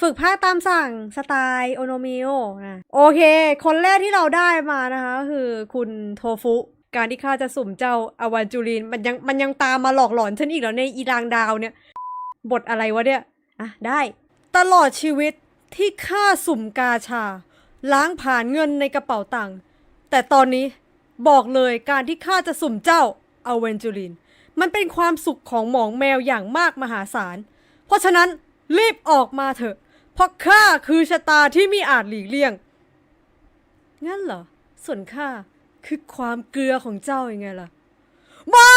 ฝึกภาคตามสั่งสไตล์โอโนมิโอนะโอเค คนแรกที่เราได้มานะคะก็คือคุณโทฟุการที่ข้าจะสุ่มเจ้าอวันจูรินมันยังมันยังตามมาหลอกหลอนฉันอีกแล้วในอีรางดาวเนี่ย บทอะไรวะเนี่ยอะได้ ตลอดชีวิตที่ข้าสุ่มกาชา ล้างผ่านเงินในกระเป๋าตังค์แต่ตอนนี้บอกเลยการที่ข้าจะสุ่มเจ้าอเวนจูริน มันเป็นความสุขของหมองแมวอย่างมากมหาศาล เพราะฉะนั้นรีบออกมาเถอะ ราะข้าคือชะตาที่มีอาจหลีกเลี่ยง งั้นเหรอ ส่วนข้าคือความเกลือของเจ้ายังไงล่ะไม่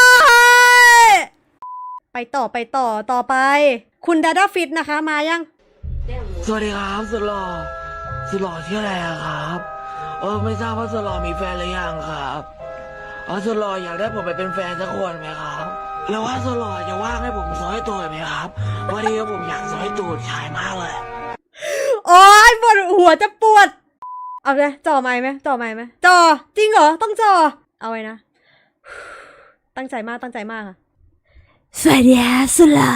ไปต่อไปต่อต่อไป คุณดาดาฟิตนะคะ มายัง สวัสดีครับสุดหล่อสุดหล่อชื่ออะไรอะครับ เออไม่ทราบว่าสุดหล่อมีแฟนหรือยังครับเออสุดหล่ออยากได้ผมไปเป็นแฟนสักคนไหมครับ แล้วว่าสุดหล่อจะว่างให้ผมซอยตูดไหมครับวันนี้ผมอยากซอยตูดชายมากเลย โอ๊ยปวดหัวจะปวด เอาเลยจ่อไม้ไหมจ่อไม้ไหมจ่อจริงเหรอต้องจ่อเอาไว้นะ ตั้งใจมากตั้งใจมากค่ะสวัสดีครับสุดหล่อ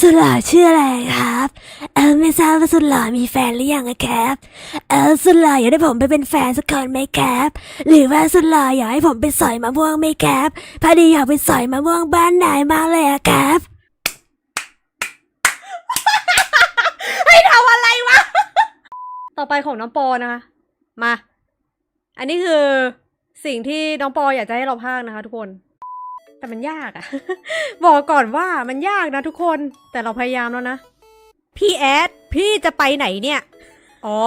สุดหล่อชื่ออะไรครับ เออไม่ทราบว่าสุดหล่อมีแฟนหรือยังอะครับ เออสุดหล่ออยากได้ผมไปเป็นแฟนสักคนไหมครับ หรือว่าสุดหล่ออยากให้ผมไปสอยมะม่วงไหมครับพอดีอยากไปสอยมะม่วงบ้านนายมากเลยอะครับ ให้ทำอะไรวะ ต่อไปของน้องปอนะคะ มา อันนี้คือสิ่งที่น้องปออยากจะให้เราพากนะคะ ทุกคน แต่มันยากอะ บอกก่อนว่ามันยากนะทุกคน แต่เราพยายามแล้วนะ พี่แอด พี่จะไปไหนเนี่ย อ๋อ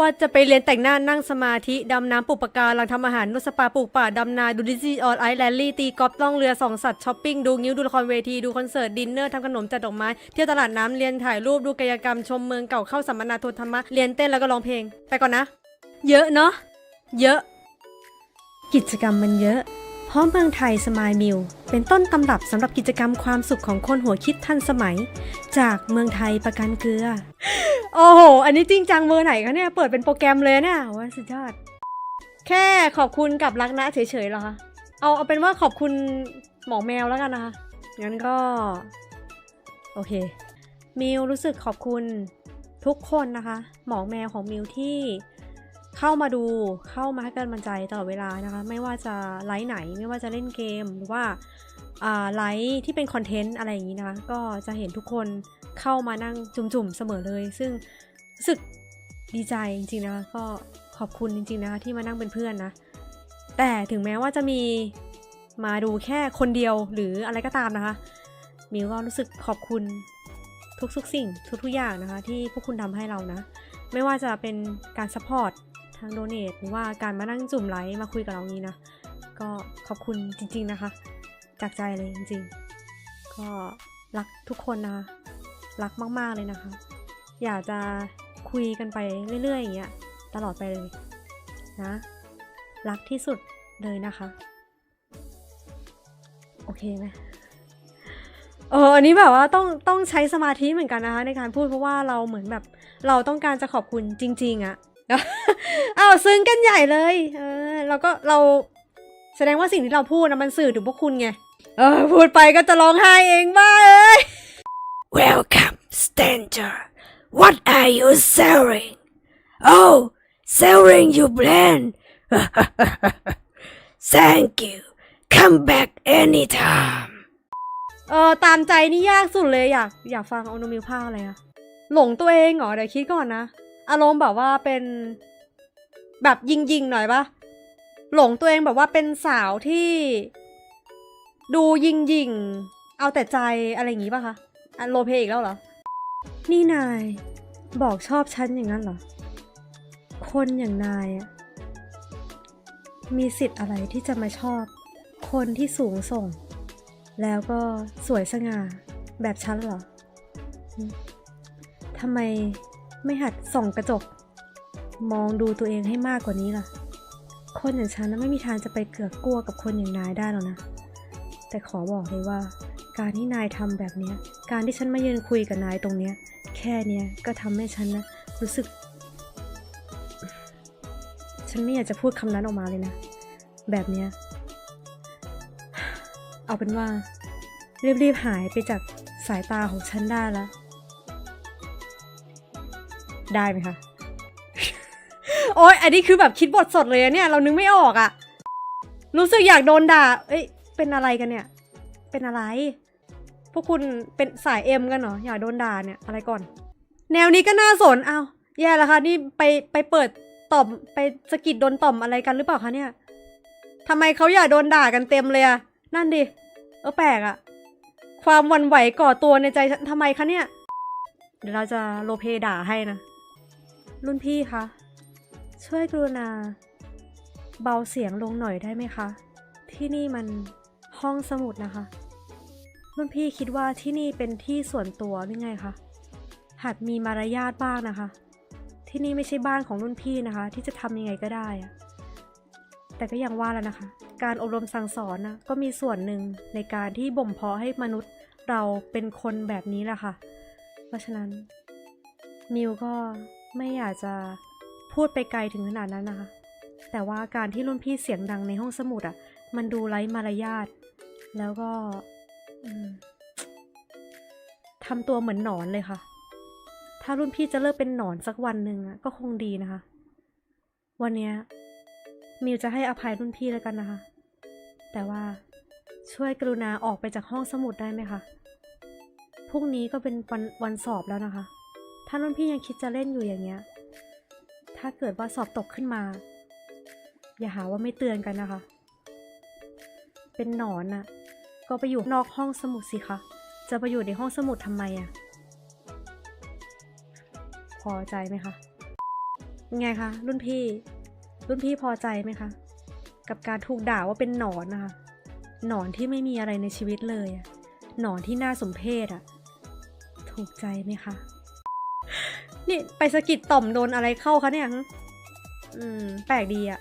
ว่าจะไปเรียนแต่งหน้านั่งสมาธิ ดำน้ำปลูกปะการังทำอาหารนวดสปาปลูกป่า ดำนา ดูดิจิออนไอแลนลี่ตีกอล์ฟล่องเรือส่องสัตว์ช้อปปิ้ง ดูงิ้ว ดูละครเวที ดูคอนเสิร์ต ดินเนอร์ทำขนมจัดดอกไม้ เที่ยวตลาดน้ำเรียนถ่ายรูปดูกายกรรมชมเมืองเก่าเข้าสัมมนาทูธรรมะ เรียนเต้นแล้วก็ร้องเพลง ไปก่อนนะ เยอะเนาะเยอะ กิจกรรมมันเยอะ เพราะเมืองไทยสมายมิลเป็นต้นตำรับสำหรับกิจกรรมความสุขของคนหัวคิดทันสมัย จากเมืองไทยประกันเกลือ โอ้โห อันนี้จริงจังเบอร์ไหนคะเนี่ย เปิดเป็นโปรแกรมเลยเนี่ยว่าสุดยอด แค่ขอบคุณกับรักนะเฉยๆเหรอคะเอาเอาเป็นว่าขอบคุณหมอแมวแล้วกันนะคะ งั้นก็ โอเค มิวรู้สึกขอบคุณทุกคนนะคะ หมอแมวของมิวที่ เข้ามาดูเข้ามาให้กำลังใจตลอดเวลานะคะ ไม่ว่าจะไลฟ์ไหนไม่ว่าจะเล่นเกมหรือว่าไลฟ์ที่เป็นคอนเทนต์อะไรอย่างนี้นะคะ ก็จะเห็นทุกคนเข้ามานั่งจุ่มๆเสมอเลย ซึ่งรู้สึกดีใจจริงๆนะคะก็ขอบคุณจริงๆนะคะที่มานั่งเป็นเพื่อนนะ แต่ถึงแม้ว่าจะมีมาดูแค่คนเดียวหรืออะไรก็ตามนะคะมิวก็รู้สึกขอบคุณทุกๆสิ่งทุกๆอย่างนะคะ ที่พวกคุณทำให้เรานะ ไม่ว่าจะเป็นการซัพพอร์ต ทางโดเนทหรือว่าการมานั่งจุ่มไลฟ์มาคุยกับเรานี้นะ ก็ขอบคุณจริงๆนะคะ จากใจเลยจริง ๆ ก็รักทุกคนนะคะรักมากๆเลยนะคะ อยากจะคุยกันไปเรื่อยๆอย่างเงี้ยตลอดไปเลยนะ รักที่สุดเลยนะคะ โอเคไหมเอออันนี้แบบว่าต้องต้องใช้สมาธิเหมือนกันนะคะในการพูดเพราะว่าเราเหมือนแบบเราต้องการจะขอบคุณจริง ๆอะ อ้าวซึ้งกันใหญ่เลย เออ เราก็เราแสดงว่าสิ่งที่เราพูดนะมันสื่อถึงพวกคุณไง เออ พูดไปก็จะร้องไห้เองบ้าเอ้ย Welcome stranger What are you selling Oh selling your brand Thank you Come back anytime เออตามใจนี่ยากสุดเลยอยากอยากฟังเอาโนมิวภาคอะไรอะหลงตัวเองเหรอเดี๋ยวคิดก่อนนะ อารมณ์แบบว่าเป็น แบบยิงๆหน่อยปะหลงตัวเองแบบว่าเป็นสาวที่ ดูยิงยิงๆเอาแต่ใจอะไรอย่างงี้ปะคะอันโรลเพอีกแล้วเหรอ นี่นายบอกชอบฉันอย่างนั้นเหรอ คนอย่างนายอะมีสิทธิ์อะไรที่จะมาชอบ คนที่สูงส่ง แล้วก็สวยสง่าแบบฉันเหรอทำไมไม่หัดส่องกระจก มองดูตัวเองให้มากกว่านี้ล่ะ คนอย่างฉันน่ะไม่มีทางจะไปเกือกกลัวกับคนอย่างนายได้หรอกนะ แต่ขอบอกเลยว่า การที่นายทำแบบเนี้ย การที่ฉันมายืนคุยกับนายตรงเนี้ย แค่เนี้ยก็ทำให้ฉันนะรู้สึก ฉันไม่อยากจะพูดคำนั้นออกมาเลยนะ แบบเนี้ย เอาเป็นว่า รีบๆหายไปจากสายตาของฉันได้แล้วได้ไหมคะ อ้ยอันนี้คือแบบคิดบทสดเลยอะเนี่ย เรานึกไม่ออกอะรู้สึกอยากโดนด่า เอ้ย เป็นอะไรกันเนี่ย เป็นอะไร พวกคุณเป็นสายเอ็มกันเหรอ อยากโดนด่าเนี่ย อะไรก่อน แนวนี้ก็น่าสน เอาแย่แล้วค่ะ นี่ไปไปเปิดต่อมไปสะกิดโดนต่อมอะไรกันหรือเปล่าคะเนี่ยทำไมเขาอยากโดนด่ากันเต็มเลยอะนั่นดิ เออแปลกอะความวันไหวก่อตัวในใจฉันทำไมคะเนี่ย เดี๋ยวเราจะโลเพด่าให้นะ รุ่นพี่คะ ช่วยกรุณา เบาเสียงลงหน่อยได้ไหมคะ ที่นี่มันห้องสมุดนะคะรุ่นพี่คิดว่าที่นี่เป็นที่ส่วนตัวหรือไงคะ หัดมีมารยาทบ้างนะคะ ที่นี่ไม่ใช่บ้านของรุ่นพี่นะคะ ที่จะทำยังไงก็ได้อะแต่ก็ยังว่าแล้วนะคะ การอบรมสั่งสอนนะก็มีส่วนหนึ่งในการที่บ่มเพาะให้มนุษย์เราเป็นคนแบบนี้แหละค่ะ เพราะฉะนั้นมิวก็ไม่อยากจะ พูดไปไกลถึงขนาดนั้นนะคะ แต่ว่าการที่รุ่นพี่เสียงดังในห้องสมุดอะ่ะ มันดูไร้มารยาท แล้วก็ทำตัวเหมือนหนอนเลยค่ะ ถ้ารุ่นพี่จะเลิกเป็นหนอนสักวันหนึ่งอะก็คงดีนะคะ วันนี้มิวจะให้อภัยรุ่นพี่แล้วกันนะคะ แต่ว่าช่วยกรุณาออกไปจากห้องสมุดได้ไหมคะ พรุ่งนี้ก็เป็นวันวันสอบแล้วนะคะ ถ้ารุ่นพี่ยังคิดจะเล่นอยู่อย่างเงี้ย ถ้าเกิดว่าสอบตกขึ้นมา อย่าหาว่าไม่เตือนกันนะคะ เป็นหนอนน่ะ ก็ไปอยู่นอกห้องสมุดสิคะ จะไปอยู่ในห้องสมุดทำไมอะพอใจไหมคะไงคะ รุ่นพี่ รุ่นพี่พอใจไหมคะ กับการถูกด่าว่าเป็นหนอนนะคะ หนอนที่ไม่มีอะไรในชีวิตเลยอะหนอนที่น่าสมเพชอะถูกใจไหมคะ นี่ไปสะกิดต่อมโดนอะไรเข้าคะเนี่ยอืม แปลกดีอะ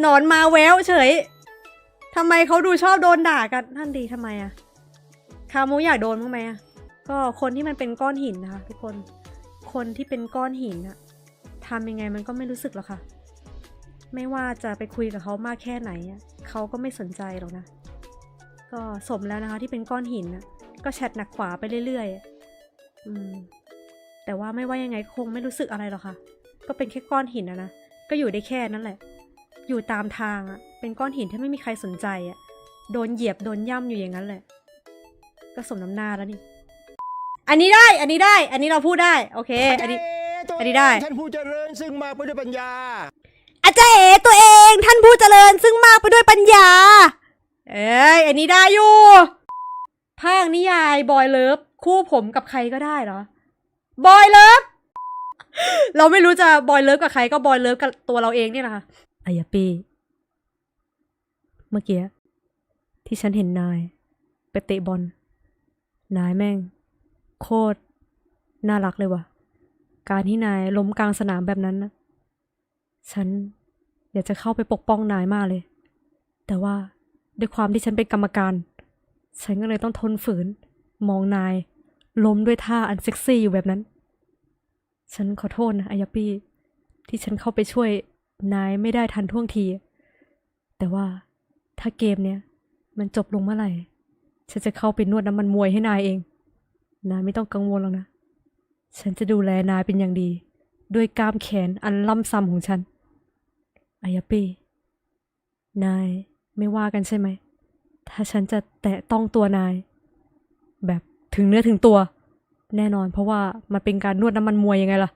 หนอนมาแววเฉยทำไมเขาดูชอบโดนด่ากันท่านดีทำไมอะคามูอยากโดนบ้างไหมอะก็คนที่มันเป็นก้อนหินนะคะทุกคน คนที่เป็นก้อนหินอะทำยังไงมันก็ไม่รู้สึกหรอกค่ะ ไม่ว่าจะไปคุยกับเขามากแค่ไหนอะเขาก็ไม่สนใจหรอกนะ ก็สมแล้วนะคะที่เป็นก้อนหินนะก็แชทหนักขวาไปเรื่อยๆอืม แต่ว่าไม่ว่ายังไงคงไม่รู้สึกอะไรหรอกค่ะ ก็เป็นแค่ก้อนหินนะนะ ก็อยู่ได้แค่นั้นแหละ อยู่ตามทางอะเป็นก้อนหินที่ไม่มีใครสนใจอะโดนเหยียบโดนย่ำอยู่อย่างนั้นแหละ ก็สมน้ำหน้าแล้วนี่ อันนี้ได้ อันนี้ได้ อันนี้เราพูดได้ โอเค อันนี้ อันนี้ได้ ท่านผู้เจริญซึ่งมากไปด้วยปัญญา อาจารย์เอ๋ตัวเอง ท่านผู้เจริญซึ่งมากไปด้วยปัญญา เอ้ย อันนี้ได้อยู่ ภาคนิยายบอยเลิฟคู่ผมกับใครก็ได้เหรอ บอยเลิฟเราไม่รู้จะบอยเลิฟกับใครก็บอยเลิฟกับตัวเราเองเนี่ยนะคะอายาปี เมื่อกี้ที่ฉันเห็นนาย ไปเตะบอล นายแม่ง โคตร น่ารักเลยว่ะ การที่นายล้มกลางสนามแบบนั้นนะฉันอยากจะเข้าไปปกป้องนายมากเลย แต่ว่าด้วยความที่ฉันเป็นกรรมการ ฉันก็เลยต้องทนฝืน มองนายล้มด้วยท่าอันเซ็กซี่อยู่แบบนั้น ฉันขอโทษนะอายาปี้ที่ฉันเข้าไปช่วยนายไม่ได้ทันท่วงที แต่ว่าถ้าเกมเนี้ยมันจบลงเมื่อไหร่ ฉันจะเข้าไปนวดน้ำมันมวยให้นายเอง นายไม่ต้องกังวลหรอกนะ ฉันจะดูแลนายเป็นอย่างดี ด้วยกล้ามแขนอันล่ำซ้ำของฉัน อายาปี้นายไม่ว่ากันใช่ไหม ถ้าฉันจะแตะต้องตัวนาย แบบถึงเนื้อถึงตัว แน่นอนเพราะว่ามันเป็นการนวดน้ำมันมวยยังไงล่ะ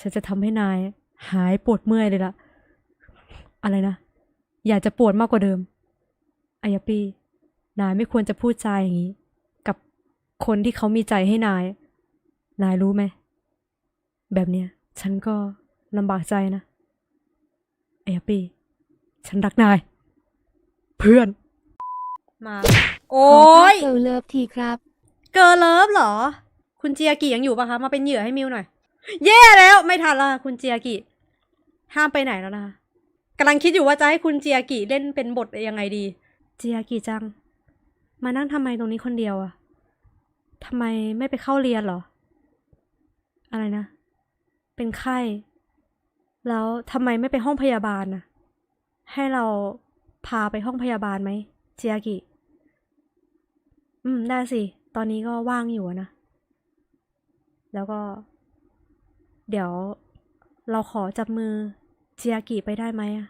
ฉันจะทำให้นายหายปวดเมื่อยเลยล่ะ อะไรนะ อยากจะปวดมากกว่าเดิมอายาปี้นายไม่ควรจะพูดจาอย่างนี้ กับคนที่เขามีใจให้นาย นายรู้ไหม แบบเนี้ย ฉันก็ลำบากใจนะเอปปี้ฉันรักนาย เพื่อน มา โอ้ยเกิลเลิฟทีครับ เกิร์ลเลิฟเหรอ คุณเจียกิยังอยู่ปะคะ มาเป็นเหยื่อให้มิวหน่อยแย่แล้วไม่ทันละคุณเจียกิ ห้ามไปไหนแล้วนะคะกำลังคิดอยู่ว่าจะให้คุณเจียกิเล่นเป็นบทยังไงดี เจียกิจัง มานั่งทำไมตรงนี้คนเดียวอะทำไมไม่ไปเข้าเรียนเหรอ อะไรนะ เป็นไข้ แล้วทำไมไม่ไปห้องพยาบาลน่ะให้เราพาไปห้องพยาบาลไหมเจียกิ อืม ได้สิ ตอนนี้ก็ว่างอยู่นะ แล้วก็ เดี๋ยวเราขอจับมือเจียกิไปได้ไหมอะ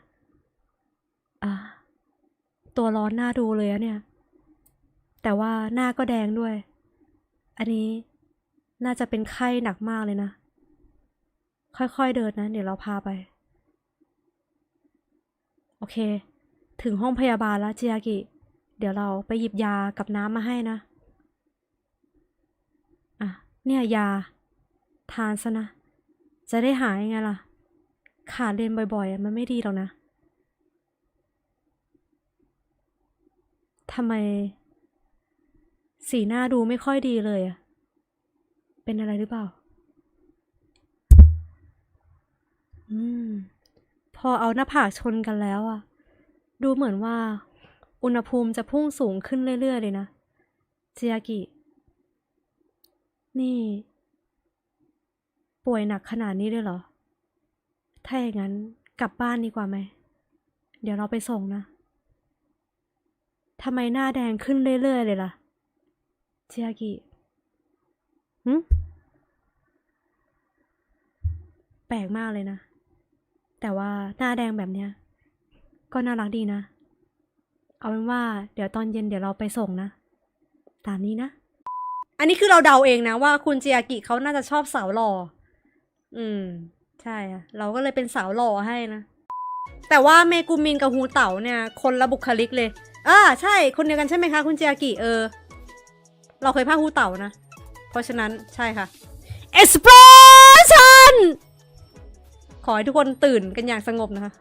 อ่าตัวร้อนหน้าดูเลยอะเนี่ย แต่ว่าหน้าก็แดงด้วย อันนี้น่าจะเป็นไข้หนักมากเลยนะ ค่อยๆเดินนะ เดี๋ยวเราพาไป โอเค ถึงห้องพยาบาลแล้วเจียกิ เดี๋ยวเราไปหยิบยากับน้ำมาให้นะ เนี่ยยา ทานซะนะ จะได้หายไงล่ะ ขาดเรียนบ่อยๆมันไม่ดีหรอกนะทำไม สีหน้าดูไม่ค่อยดีเลยอะเป็นอะไรหรือเปล่า อืม พอเอาหน้าผากชนกันแล้วอะดูเหมือนว่า อุณหภูมิจะพุ่งสูงขึ้นเรื่อยๆเลยนะเจียกิ นี่ ป่วยหนักขนาดนี้เลยเหรอ ถ้าอย่างนั้นกลับบ้านดีกว่าไหม เดี๋ยวเราไปส่งนะทำไมหน้าแดงขึ้นเรื่อยๆเลยล่ะ เจียกิหึแปลกมากเลยนะ แต่ว่าหน้าแดงแบบเนี้ย ก็น่ารักดีนะ เอาเป็นว่า เดี๋ยวตอนเย็นเดี๋ยวเราไปส่งนะ ตามนี้นะ อันนี้คือเราเดาเองนะว่าคุณเจียกิเขาน่าจะชอบสาวหล่อ อืม ใช่อะเราก็เลยเป็นสาวหล่อให้นะ แต่ว่าเมกุมินกับฮูเต๋าเนี่ย คนละบุคลิกเลยอ่าใช่ คนเดียวกันใช่ไหมคะ คุณเจียกิเออ เราเคยพาฮูเต๋านะ เพราะฉะนั้นใช่ค่ะ explosion ขอให้ทุกคนตื่นกันอย่างสงบนะคะ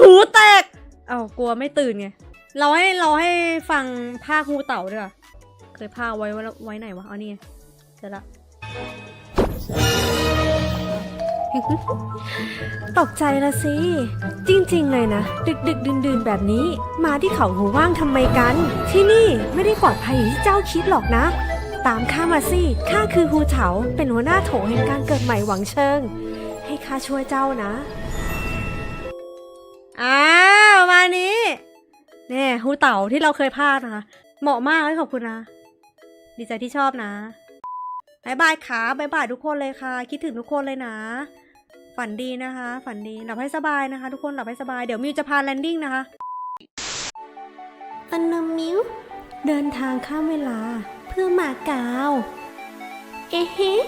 หูแตก เอากลัวไม่ตื่นไง เราให้เราให้ฟังภาคฮูเต๋าด้วยอะ เคยภาคไว้ไว้ไว้ไหนวะเอานี่ไงเจอละ ตกใจละสิ จริงๆเลยนะ ดึกดึกดื่นดื่นๆแบบนี้ มาที่เขาหูว่างทำไมกัน ที่นี่ไม่ได้ปลอดภัยอย่างที่เจ้าคิดหรอกนะ ตามข้ามาสิ ข้าคือฮูเฉา เป็นหัวหน้าโถงแห่งการเกิดใหม่หวังเชิง ให้ข้าช่วยเจ้านะ อ้าวมานี้เนี่ยฮูเต๋าที่เราเคยพากย์นะคะ เหมาะมากเลยขอบคุณนะ ดีใจที่ชอบนะบายบายค่ะบายบายทุกคนเลยค่ะ คิดถึงทุกคนเลยนะ ฝันดีนะคะ ฝันดี หลับให้สบายนะคะ ทุกคนหลับให้สบาย เดี๋ยวมิวจะพาแลนดิ้งนะคะอันนมิวเดินทางข้ามเวลาเพื่อมาเกาวเอ๊ะ